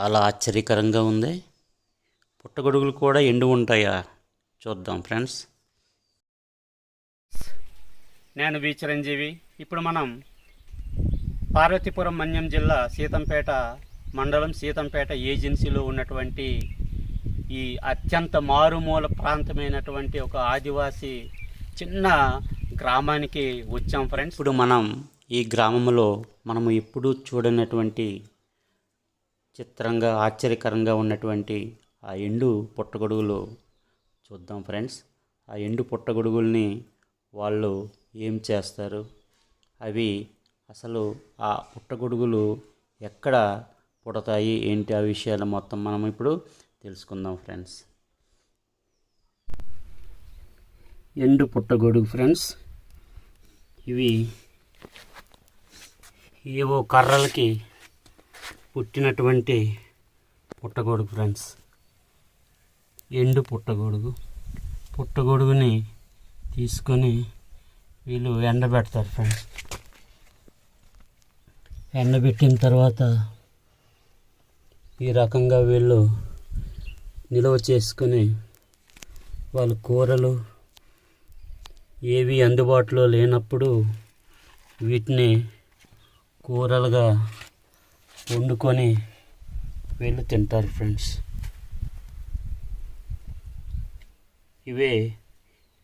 చాలా ఆశ్చర్యకరంగా ఉంది. పుట్టగొడుగులు కూడా ఎండు ఉంటాయా? చూద్దాం ఫ్రెండ్స్. నేను వి చిరంజీవి. ఇప్పుడు మనం పార్వతీపురం మన్యం జిల్లా సీతంపేట మండలం సీతంపేట ఏజెన్సీలో ఉన్నటువంటి ఈ అత్యంత మారుమూల ప్రాంతమైనటువంటి ఒక ఆదివాసీ చిన్న గ్రామానికి వచ్చాం ఫ్రెండ్స్. ఇప్పుడు మనం ఈ గ్రామంలో మనము ఎప్పుడూ చూడనటువంటి చిత్రంగా ఆశ్చర్యకరంగా ఉన్నటువంటి ఆ ఎండు పుట్టగొడుగులు చూద్దాం ఫ్రెండ్స్. ఆ ఎండు పుట్టగొడుగుల్ని వాళ్ళు ఏం చేస్తారు? అవి అసలు ఆ పుట్టగొడుగులు ఎక్కడ పుడతాయి? ఏంటి ఆ విషయాలు మొత్తం మనం ఇప్పుడు తెలుసుకుందాం ఫ్రెండ్స్. ఎండు పుట్టగొడుగు ఫ్రెండ్స్ ఇవి ఏవో కర్రలకి పుట్టినటువంటి పుట్టగొడుగు ఫ్రెండ్స్. ఎండు పుట్టగొడుగు. పుట్టగొడుగుని తీసుకొని వీళ్ళు ఎండబెడతారు ఫ్రెండ్స్. ఎండబెట్టిన తర్వాత ఈ రకంగా వీళ్ళు నిల్వ చేసుకొని వాళ్ళ కూరలు ఏవి అందుబాటులో లేనప్పుడు వీటిని కూరలుగా వండుకొని వీళ్ళు తింటారు ఫ్రెండ్స్ ఇవే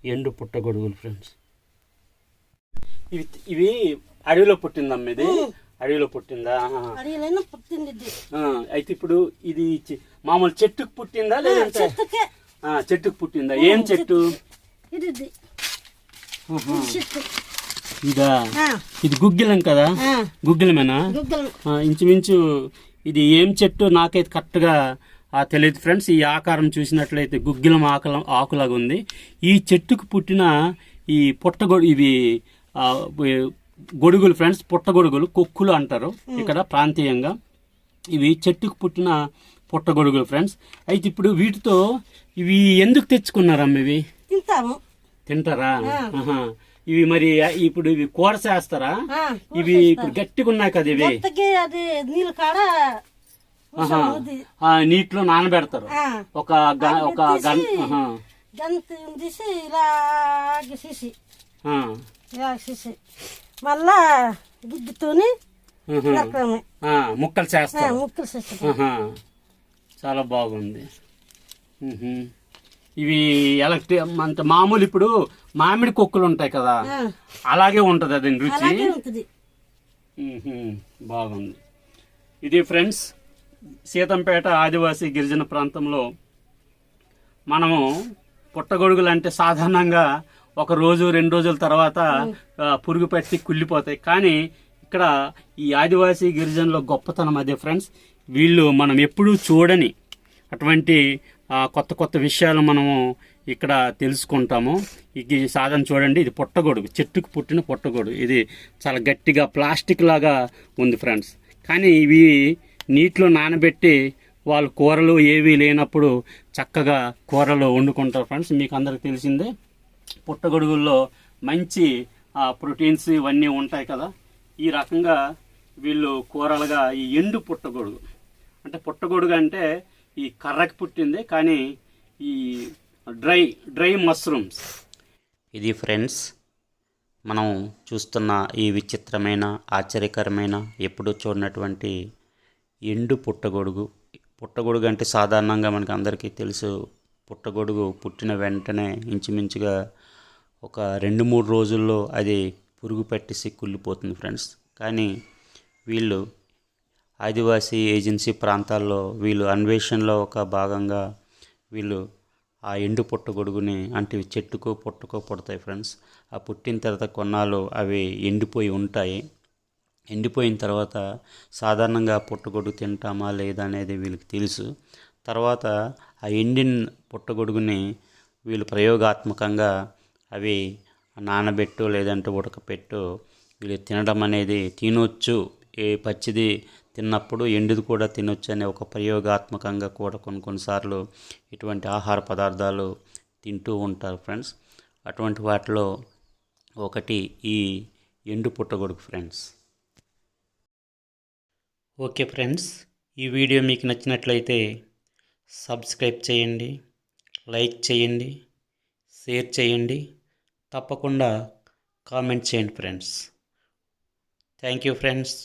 ఎండు పుట్టగొడుగులు ఫ్రెండ్స్ ఇవి ఇవి అడవిలో పుట్టిందమ్మ ఇది. అడవిలో పుట్టిందా? పుట్టింది అయితే ఇప్పుడు ఇది మామూలు చెట్టుకు పుట్టిందా లేదంటే? చెట్టుకు. పుట్టిందా? ఏం చెట్టు? ఇది ఇది. ఇదా గుగ్గిలం కదా? గుగ్గిలమేనా? ఇంచుమించు ఇది ఏం చెట్టు నాకైతే కరెక్ట్గా ఆ, తెలియదు ఫ్రెండ్స్. ఈ ఆకారం చూసినట్లయితే గుగ్గిలం ఆకలం ఆకులాగా ఉంది. ఈ చెట్టుకు పుట్టిన ఈ పుట్టగొడు ఇవి గొడుగులు ఫ్రెండ్స్ పుట్టగొడుగులు కొక్కులు అంటారు ఇక్కడ ప్రాంతీయంగా. ఇవి చెట్టుకు పుట్టిన పుట్టగొడుగులు ఫ్రెండ్స్. అయితే ఇప్పుడు వీటితో ఇవి ఎందుకు తెచ్చుకున్నారమ్మ ఇవి? తింటాము. తింటారా. ఇవి మరి ఇప్పుడు ఇవి కూర చేస్తారా ఇవి ఇప్పుడు గట్టిగా ఉన్నాయి కదా ఇవి. అది నీళ్ళ కాడ? నీటిలో నానబెడతారు. ఒక ఒక తీసి ఇలాగ. ఇలా తీసి మళ్ళా గిడ్డుతోని ముక్కలు చేస్తారు. ముక్కలు చేసి ఆహా. చాలా బాగుంది. ఇవి ఎలక్ట్రి అంత మామూలు ఇప్పుడు మామిడి కొక్కులు ఉంటాయి కదా అలాగే ఉంటది అది రుచి. బాగుంది. ఇది ఫ్రెండ్స్ సీతంపేట ఆదివాసీ గిరిజన ప్రాంతంలో మనము పుట్టగొడుగులు అంటే సాధారణంగా ఒక రోజు రెండు రోజుల తర్వాత పురుగు పట్టి కుళ్ళిపోతాయి. కానీ ఇక్కడ ఈ ఆదివాసీ గిరిజనుల గొప్పతనం అదే ఫ్రెండ్స్. వీళ్ళు మనం ఎప్పుడూ చూడని అటువంటి కొత్త కొత్త విషయాలు మనము ఇక్కడ తెలుసుకుంటాము. ఇది సాధన చూడండి ఇది పుట్టగొడుగు చెట్టుకు పుట్టిన పుట్టగొడుగు ఇది చాలా గట్టిగా ప్లాస్టిక్ లాగా ఉంది ఫ్రెండ్స్. కానీ ఇవి నీటిలో నానబెట్టి వాళ్ళు కూరలు ఏవి లేనప్పుడు చక్కగా కూరలు వండుకుంటారు ఫ్రెండ్స్. మీకు అందరికి తెలిసిందే పుట్టగొడుగుల్లో మంచి ప్రోటీన్స్ ఇవన్నీ ఉంటాయి కదా. ఈ రకంగా వీళ్ళు కూరలుగా ఈ ఎండు పుట్టగొడుగు అంటే పుట్టగొడుగు అంటే ఈ కర్రకి పుట్టింది కానీ ఈ డ్రై డ్రై మష్రూమ్స్. ఇది ఫ్రెండ్స్ మనం చూస్తున్న ఈ విచిత్రమైన ఆశ్చర్యకరమైన ఎప్పుడూ చూడనటువంటి ఎండు పుట్టగొడుగు. పుట్టగొడుగు అంటే సాధారణంగా మనకి అందరికీ తెలుసు పుట్టగొడుగు పుట్టిన వెంటనే ఇంచుమించుగా ఒక రెండు మూడు రోజుల్లో అది పురుగు పట్టేసి కుళ్ళిపోతుంది ఫ్రెండ్స్. కానీ వీళ్ళు ఆదివాసీ ఏజెన్సీ ప్రాంతాల్లో వీళ్ళు అన్వేషణలో ఒక భాగంగా వీళ్ళు ఆ ఎండు పుట్టగొడుగుని అంటే చెట్టుకో పుట్టకో పుడతాయి ఫ్రెండ్స్. ఆ పుట్టిన తర్వాత కొన్నాళ్ళు అవి ఎండిపోయి ఉంటాయి. ఎండిపోయిన తర్వాత సాధారణంగా పుట్టగొడుగు తింటామా లేదా అనేది వీళ్ళకి తెలుసు. తర్వాత ఆ ఎండిన పుట్టగొడుగుని వీళ్ళు ప్రయోగాత్మకంగా అవి నానబెట్టు లేదంటే ఉడకపెట్టు వీళ్ళు తినడం అనేది తినొచ్చు. ఏ పచ్చిది తిన్నప్పుడు ఎండుది కూడా తినొచ్చు అనే ఒక ప్రయోగాత్మకంగా కూడా కొన్ని కొన్నిసార్లు ఇటువంటి ఆహార పదార్థాలు తింటూ ఉంటారు ఫ్రెండ్స్. అటువంటి వాటిలో ఒకటి ఈ ఎండు పుట్టగొడుగు ఫ్రెండ్స్. ఓకే ఫ్రెండ్స్ ఈ వీడియో మీకు నచ్చినట్లయితే సబ్స్క్రైబ్ చేయండి లైక్ చేయండి షేర్ చేయండి తప్పకుండా కామెంట్ చేయండి ఫ్రెండ్స్. Thank you friends.